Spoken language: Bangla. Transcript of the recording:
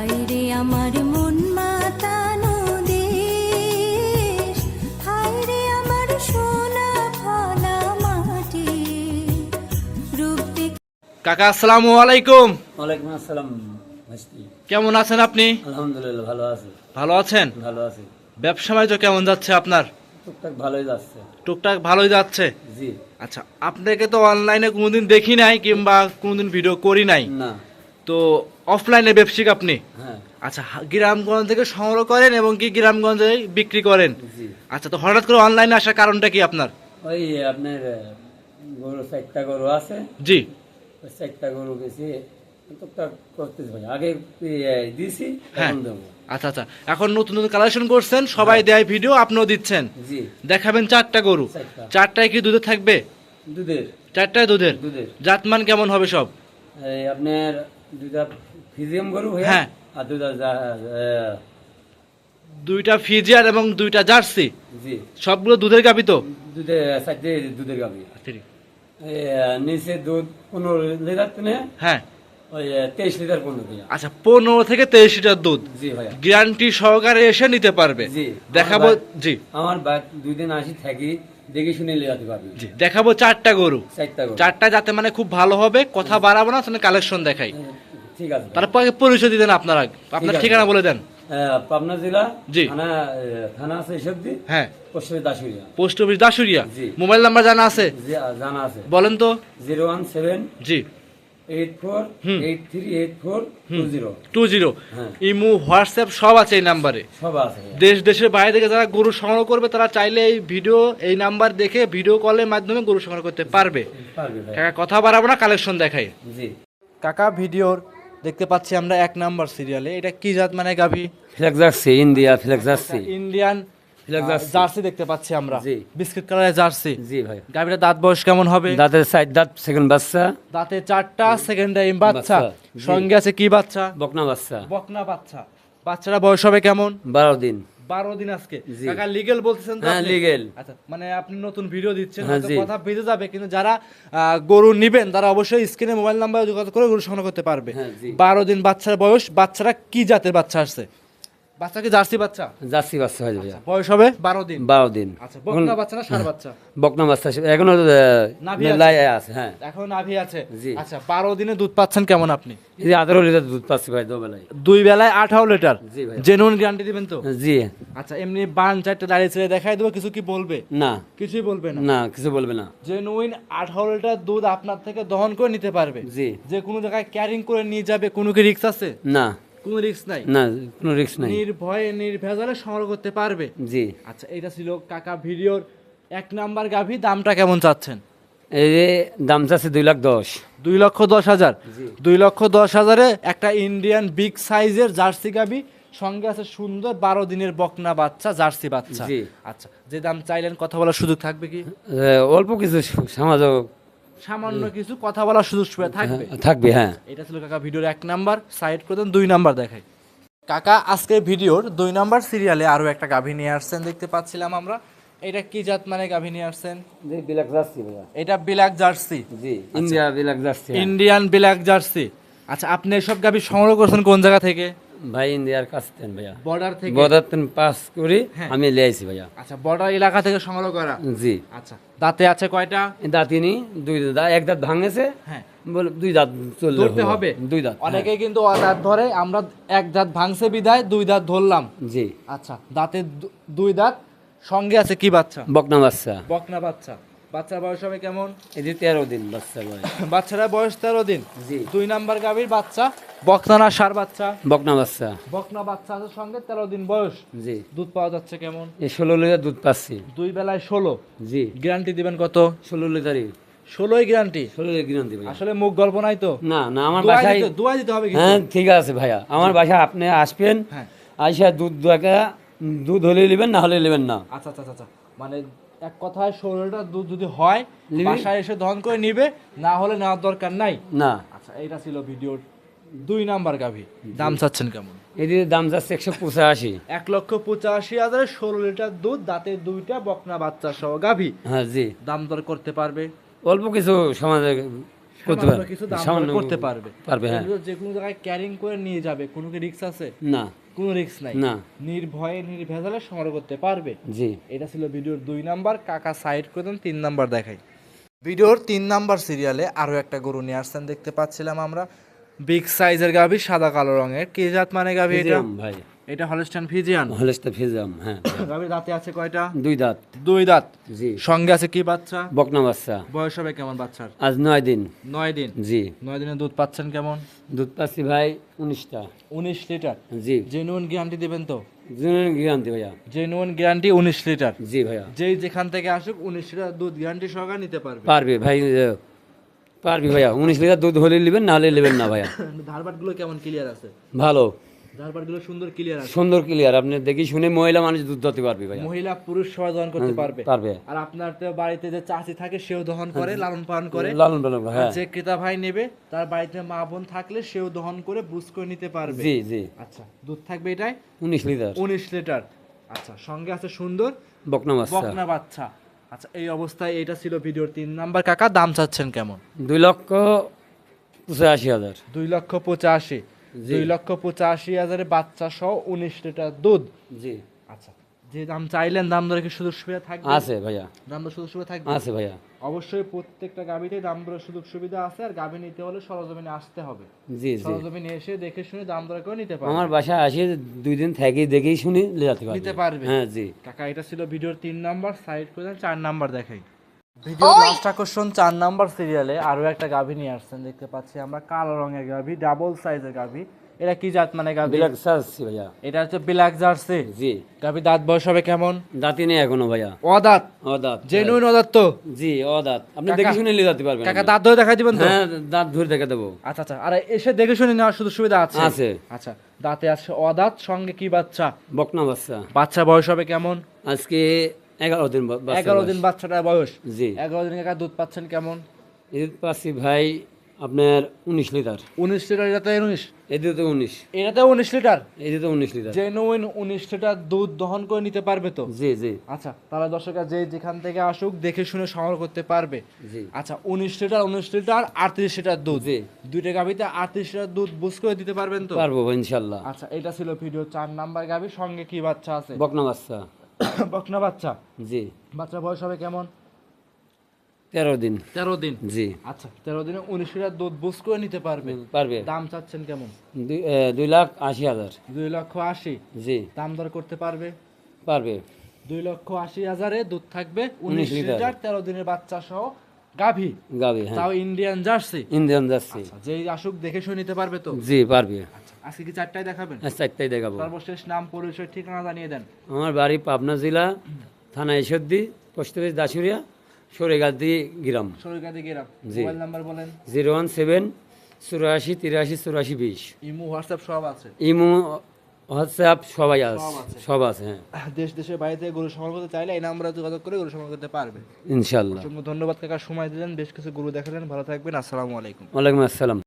হায়রে আমার মন মাতানো দেশ হায়রে আমার সোনা ফলা মাটি। রূপ কাকা আসসালামু আলাইকুম। ওয়ালাইকুম আসসালাম কেমন আছেন আপনি? আলহামদুলিল্লাহ ভালো আছি। ভালো আছেন? ভালো আছি। ব্যবসা বাণিজ্য কেমন যাচ্ছে আপনার? টুকটাক ভালোই যাচ্ছে। টুকটাক ভালোই যাচ্ছে? জি। আচ্ছা আপনাকে তো অনলাইনে কোনোদিন দেখি নাই কিংবা কোনোদিন ভিডিও করি নাই। না। তো অফলাইনে ব্যবসায়িক আপনি? হ্যাঁ। আচ্ছা গ্রামগঞ্জ থেকে সংগ্রহ করেন এবং কি গ্রামগঞ্জে বিক্রি করেন? আচ্ছা তো হঠাৎ করে অনলাইনে আসার কারণটা কি আপনার? ওই আপনার গরু চারটা গরু আছে। জি। চারটা গরু গেছি আগে হ্যাঁ। আচ্ছা আচ্ছা এখন নতুন নতুন কালেকশন করছেন সবাই দেয় ভিডিও আপনিও দিচ্ছেন। দেখাবেন চারটা গরু। চারটায় কি দুধে থাকবে? দুধের। চারটায় দুধের? দুধের। জাতমান কেমন হবে সব? আপনার দুটা ফিজিয়াম গরু হ্যাঁ। আর দুইটা ফিজিয়ার এবং দুইটা জার্সি? জি। সবগুলো দুধের গাবি তো? দুধে দুধের গাবি আচ্ছা, নিচে দুধ পনেরো লিটার কিনে হ্যাঁ। ওই তেইশ লিটার পনেরো আচ্ছা পনেরো থেকে তেইশ লিটার দুধ। জি ভাইয়া। গ্যারান্টি সহকারে এসে নিতে পারবে। জি। দেখাবো জি। আমার বাদ দুই দিন আসি থাকি দেখে শুনে পারবি। জি দেখাবো চারটা গরু। চারটা গরু। চারটা যাতে মানে খুব ভালো হবে কথা বাড়াবো না কালেকশন দেখাই। ঠিক আছে। তারপরে পরিচয় দিতেন আপনারা আপনার ঠিকানা বলে দেন। পাবনা জেলা জি। থানা আছে সবজি হ্যাঁ। Dasuria post office Dasuria. Mobile number জানা আছে? জানা আছে। বলেন তো। জিরো ওয়ান সেভেন জি। হ্যাঁ। হোয়াটসঅ্যাপ সব আছে এই নাম্বারে। সব আছে। ভাইয়া। দেশ দেশের বাইরে থেকে যারা গরু সংগ্রহ করবে তারা চাইলে এই ভিডিও এই নাম্বার দেখে ভিডিও কলের মাধ্যমে গরু সংগ্রহ করতে পারবে। পারবে কাকা কথা বাড়াবো না কালেকশন দেখাই। কাকা ভিডিওর দেখতে পাচ্ছি আমরা এক নাম্বার সিরিয়ালে এটা কি জাত মানে গাভি? ফ্লেক্স জার্সি ইন্ডিয়া ফ্লেক্স যাচ্ছি ইন্ডিয়ান ফ্লেক্সারসি জার্সি। দেখতে পাচ্ছি আমরা। জি। বিস্কুট কালারের জার্সি। জি ভাই। গাভিটা দাঁত বয়স কেমন হবে? দাঁতের সাইড দাঁত সেকেন্ড বাচ্চা। দাঁতে চারটা সেকেন্ড টাইম বাচ্চা। বাচ্চা, সঙ্গে আছে কি বাচ্চা? বকনা বাচ্চা। বকনা বাচ্চা। বাচ্চারা বয়স হবে কেমন? বারো দিন। বারো দিন আজকে। কাকা লিগেল বলতেছেন হ্যাঁ লিগেল আচ্ছা মানে আপনি নতুন ভিডিও দিচ্ছেন হ্যাঁ। কথা বেঁধে যাবে কিন্তু যারা গরু নিবেন তারা অবশ্যই স্ক্রিনে মোবাইল নাম্বার যোগাযোগ করে গরু সংগ্রহ করতে পারবে। হ্যাঁ, বারো দিন বাচ্চার বয়স বাচ্চারা কি জাতের বাচ্চা আসছে? বাচ্চা কি জার্সি বাচ্চা? জার্সি বাচ্চা হয়ে যাবে বয়স হবে? বারো দিন। বারো দিন। আচ্ছা বকনা বাচ্চা না সার বাচ্চা? বকনা বাচ্চা এখনও লাই আছে হ্যাঁ। এখন নাভি আছে? জি। আচ্ছা বারো দিনে দুধ পাচ্ছেন কেমন আপনি? এই আঠারো লিটার দুধ পাচ্ছি ভাই দুবেলায় দুই বেলায় আঠারো লিটার? জি ভাই। জেনুইন গ্যারান্টি দিবেন তো? জি। আচ্ছা এমনি বান চারটে দাঁড়িয়ে ছেড়ে দেখাই দেবো কিছু কি বলবে? না। কিছুই বলবে না? না কিছু বলবে না। জেনুইন আঠারো লিটার দুধ আপনার থেকে দহন করে নিতে পারবে? জি। যে কোনো জায়গায় ক্যারিং করে নিয়ে যাবে কোনো কি রিক্স আছে? না। কোনো রিক্স নাই। না কোনো রিস্ক নাই। নির্ভয়ে নির্ভেজালে সংগ্রহ করতে পারবে। জি। আচ্ছা এটা ছিল কাকা ভিডিওর এক নাম্বার গাভী দামটা কেমন চাচ্ছেন? এই যে দাম চাচ্ছে দুই লাখ দশ। দুই লক্ষ দশ হাজার। দুই লক্ষ দশ হাজারে একটা ইন্ডিয়ান বিগ সাইজের জার্সি গাভী সঙ্গে আছে সুন্দর বারো দিনের বকনা বাচ্চা জার্সি বাচ্চা। আচ্ছা যে দাম চাইলেন কথা বলার সুযোগ থাকবে কি? অল্প কিছু সমাজ সামান্য কিছু কথা বলার সুযোগ সুবিধা থাকবে। থাকবে হ্যাঁ। এটা ছিল কাকা ভিডিওর এক নাম্বার সাইড করে দেন দুই নাম্বার দেখাই। কাকা আজকে ভিডিওর দুই নাম্বার সিরিয়ালে আরও একটা গাভী নিয়ে আসছেন দেখতে পাচ্ছিলাম আমরা। এটা কি জাত মানে গাভী নিয়ে আসছেন? বিলাক ভাইয়া। এটা ব্ল্যাক জার্সি। জি ইন্ডিয়া বিলাক যাচ্ছি ইন্ডিয়ান ব্ল্যাক জার্সি। আচ্ছা আপনি এসব গাভী সংগ্রহ করছেন কোন জায়গা থেকে? ভাই ইন্ডিয়ার কাছ থেকে ভাইয়া। বর্ডার থেকে বদার পাস করি হ্যাঁ। আমি ভাইয়া। আচ্ছা বর্ডার এলাকা থেকে সংগ্রহ করা? জি। আচ্ছা দাঁতে আছে কয়টা? দাঁতিনি দুই দাঁত। এক দাঁত ভাঙেছে হ্যাঁ। বলে দুই দাঁত ধরতে হবে? দুই দাঁত হ্যাঁ। অনেকেই কিন্তু দাঁত ধরে আমরা এক দাঁত ভাঙছে বিদায় দুই দাঁত ধরলাম। জি। আচ্ছা দাঁতে দুই দাঁত সঙ্গে আছে কি বাচ্চা? বকনা বাচ্চা। বকনা বাচ্চা। বাচ্চার বয়স হবে কেমন? এই যে তেরো দিন বাচ্চা ভাই বাচ্চারা বয়স তেরো দিন। জি। দুই নাম্বার গাভীর বাচ্চা বকনা না সার বাচ্চা? বকনা বাচ্চা। বকনা বাচ্চা আছে সঙ্গে তেরো দিন বয়স। জি। দুধ পাওয়া যাচ্ছে কেমন? এই ষোলো লিটার দুধ পাচ্ছি। দুই বেলায় ষোলো। জি। গ্যারান্টি দিবেন কত? ষোলো লিটারই। ষোলোই গ্যারান্টি? ষোলো লিটার কিনে দিবে আসলে মুখ গল্প নাই তো? না না আমার বাসায় দিতে- দিতে হবে হ্যাঁ ঠিক আছে ভাইয়া। আমার বাসায় আপনি আসবেন হ্যাঁ। আইসা দুধ দুয়াকা দুধ হলে নেবেন না হলে নেবেন না। আচ্ছা আচ্ছা আচ্ছা, আচ্ছা। মানে এক কথায় ষোলোটা দুধ যদি হয় বাসায় এসে দহন করে নিবে না হলে নেওয়ার দরকার নাই। না। আচ্ছা এটা ছিল ভিডিওর দুই নাম্বার গাভী। দাম চাচ্ছেন কেমন? এদিকে দাম যাচ্ছে একশো পঁচাশি। এক লক্ষ পঁচাশি হাজারে ষোলো লিটার দুধ দাঁতের দুইটা বকনা বাচ্চা সহ গাভী। হ্যাঁ জি। দাম দর করতে পারবে? অল্প কিছু সমাজে করতে পারবে। কিছু দাম করতে পারবে। পারবে, হ্যাঁ। যে কোনো জায়গায় ক্যারিং করে নিয়ে যাবে কোনো কি রিক্স আছে? না। কোনো রিস্ক নাই। না। নির্ভয়ে নির্ভেজালে সংগ্রহ করতে পারবে। জি। এটা ছিল ভিডিওর দুই নাম্বার। কাকা সাইড করে দেন তিন নাম্বার দেখাই। ভিডিওর তিন নাম্বার সিরিয়ালে আরও একটা গরু নিয়ে আসছেন দেখতে পাচ্ছিলাম আমরা। বিগ সাইজের গাভি সাদা কালো রঙের। কে জাত মানে গাভি এটা? ভাই। এটা হলস্টান ফিজিয়ান হলেস্তা ফিজিয়াম হ্যাঁ। গাভি দাঁতে আছে কয়টা? দুই দাঁত। দুই দাঁত? জি। সঙ্গে আছে কি বাচ্চা? বকনা বাচ্চা। বয়স হবে কেমন বাচ্চার? আজ নয় দিন। নয় দিন? জি। নয় দিনে দুধ পাচ্ছেন কেমন? দুধ পাচ্ছি ভাই উনিশটা। উনিশ লিটার? জি। জেনুইন গ্যারান্টি দিবেন তো? গ্যারান্টি ভাইয়া। জেনুইন গ্যারান্টি উনিশ লিটার? জি ভাইয়া। যেই যেখান থেকে আসুক উনিশ লিটার দুধ গ্যারান্টি সহকারে নিতে পারবে। পারবে ভাই পারবি ভাইয়া। উনিশ লিটার দুধ হলে নেবেন না হলে নেবেন না ভাইয়া। ধারবাটগুলো কেমন ক্লিয়ার আছে? ভালো। সুন্দর ক্লিয়ার আছে। সুন্দর ক্লিয়ার আপনি দেখি শুনে মহিলা মানুষ দুধ পারবে মহিলা পুরুষ সবাই দহন করতে পারবে। পারবে। আর আপনার তো বাড়িতে যে চাচি থাকে সেও দহন করে লালন পালন করে। লালন পালন করে, হ্যাঁ। যে ক্রেতা ভাই নেবে তার বাড়িতে মা বোন থাকলে সেও দহন করে বুঝ করে নিতে পারবে। জি জি। আচ্ছা দুধ থাকবে এটাই? উনিশ লিটার। উনিশ লিটার। আচ্ছা সঙ্গে আছে সুন্দর বকনা বাচ্চা। বকনা বাচ্চা। আচ্ছা এই অবস্থায় এটা ছিল ভিডিওর তিন নাম্বার। কাকা দাম চাচ্ছেন কেমন? দুই লক্ষ পঁচাশি হাজার। দুই লক্ষ পঁচাশি। দুই লক্ষ পঁচাশি হাজারে বাচ্চা সহ উনিশ লিটার দুধ। জি। আচ্ছা যে দাম চাইলেন দাম দরে কি সুযোগ সুবিধা থাকবে? আছে ভাইয়া। দাম দর সুযোগ সুবিধা থাকবে? আছে ভাইয়া। অবশ্যই প্রত্যেকটা গাবিতে দাম দরের সুযোগ সুবিধা আছে আর গাবি নিতে হলে সরজমিনে আসতে হবে। জি জি। সরজমিনে এসে দেখে শুনে দাম দর করে নিতে পারবে। আমার বাসায় আসে দুই দিন থেকেই দেখেই শুনি নিতে পারবে। হ্যাঁ জি। কাকা এটা ছিল ভিডিওর তিন নাম্বার সাইড করে চার নাম্বার দেখাই। ভিডিও লাস্ট আকর্ষণ চার নাম্বার সিরিয়ালে আরও একটা গাভী নিয়ে আসছেন দেখতে পাচ্ছি আমরা কালো রঙের গাভী ডাবল সাইজের গাভী। এটা কি জাত মানে গাভী? বিলাক চাচ্ছি ভাইয়া। এটা হচ্ছে ব্ল্যাক জার্সি। জি। গাভী দাঁত বয়স হবে কেমন? দাঁতি নেই এখনও ভাইয়া। অদাঁত। ও দাঁত জেনুইন অদাঁত তো? জি ও দাঁত আপনি দেখে শুনে নিয়ে যেতে পারবেন কাকা দাঁত ধরে দেখাই দিবেন তো? হ্যাঁ দাঁত ধরে দেখে দেবো। আচ্ছা আচ্ছা। আর এসে দেখে শুনে নেওয়ার সুযোগ সুবিধা আছে? আছে। আচ্ছা দাঁতে আছে অদাঁত সঙ্গে কি বাচ্চা? বকনা বাচ্চা। বাচ্চা বয়স হবে কেমন? আজকে এগারো দিন এগারো দিন বাচ্চাটার বয়স। জি। এগারো দিন কাকা দুধ পাচ্ছেন কেমন? পাচ্ছি ভাই আপনার উনিশ লিটার। উনিশ লিটার এটাতে উনিশ। এদিকে উনিশ। এটাতে উনিশ লিটার? এদিকে উনিশ লিটার। জেনুইন উনিশ লিটার দুধ দহন করে নিতে পারবে তো? জি জি। আচ্ছা তাহলে দর্শকরা যে যেখান থেকে আসুক দেখে শুনে সংগ্রহ করতে পারবে। জি। আচ্ছা উনিশ লিটার উনিশ লিটার আটত্রিশ লিটার দুধ। জি। দুইটা গাভিতে আটত্রিশ লিটার দুধ বুঝ করে দিতে পারবেন তো? পারব ইনশাল্লাহ। আচ্ছা এটা ছিল ভিডিও চার নাম্বার গাভি সঙ্গে কি বাচ্চা আছে? বকনা বাচ্চা। বকনা বাচ্চা? জি। বাচ্চা বয়স হবে কেমন? তেরো দিন। তেরো দিন? জি। আচ্ছা তেরো দিনে উনিশ লিটার দুধ বুঝ করে নিতে পারবে? পারবে। দাম চাচ্ছেন কেমন? দুই লাখ আশি হাজার। দুই লক্ষ আশি? জি। দাম দর করতে পারবে? পারবে। দুই লক্ষ আশি হাজারে দুধ থাকবে উনিশ লিটার। তেরো দিনের বাচ্চা সহ গাভী। গাবি হ্যাঁ। তাও ইন্ডিয়ান জার্সি? ইন্ডিয়ান যাচ্ছি যেই আসুক দেখে শুনে নিতে পারবে তো? জি পারবে। আচ্ছা। আজকে কি চারটায় দেখাবেন? হ্যাঁ, চারটাই দেখাবো। সর্বশেষ নাম পরিচয় ঠিকানা জানিয়ে দেন। আমার বাড়ি পাবনা জেলা থানা ঈশ্বরদী পোস্ট অফিস দাসুরিয়া সরেগাদি গ্রাম। সরকারি গেরাম। মোবাইল নাম্বার বলেন। জিরো ওয়ান সেভেন চুরাশি তিরাশি চুরাশি বিশ। ইমো হোয়াটসঅ্যাপ সব আছে। ইমো হোয়াটসঅ্যাপ সবাই আছে সব আছে। হ্যাঁ। দেশ দেশের বাইরে গরু সংগ্রহ করতে চাইলে এই নাম্বারে যোগাযোগ করে গরু সংগ্রহ করতে পারবে ইনশাল্লাহ ধন্যবাদ কাকা সময় দিলেন বেশ কিছু গরু দেখালেন। ভালো থাকবেন আসসালামু আলাইকুম। ওয়ালাইকুম আসসালাম।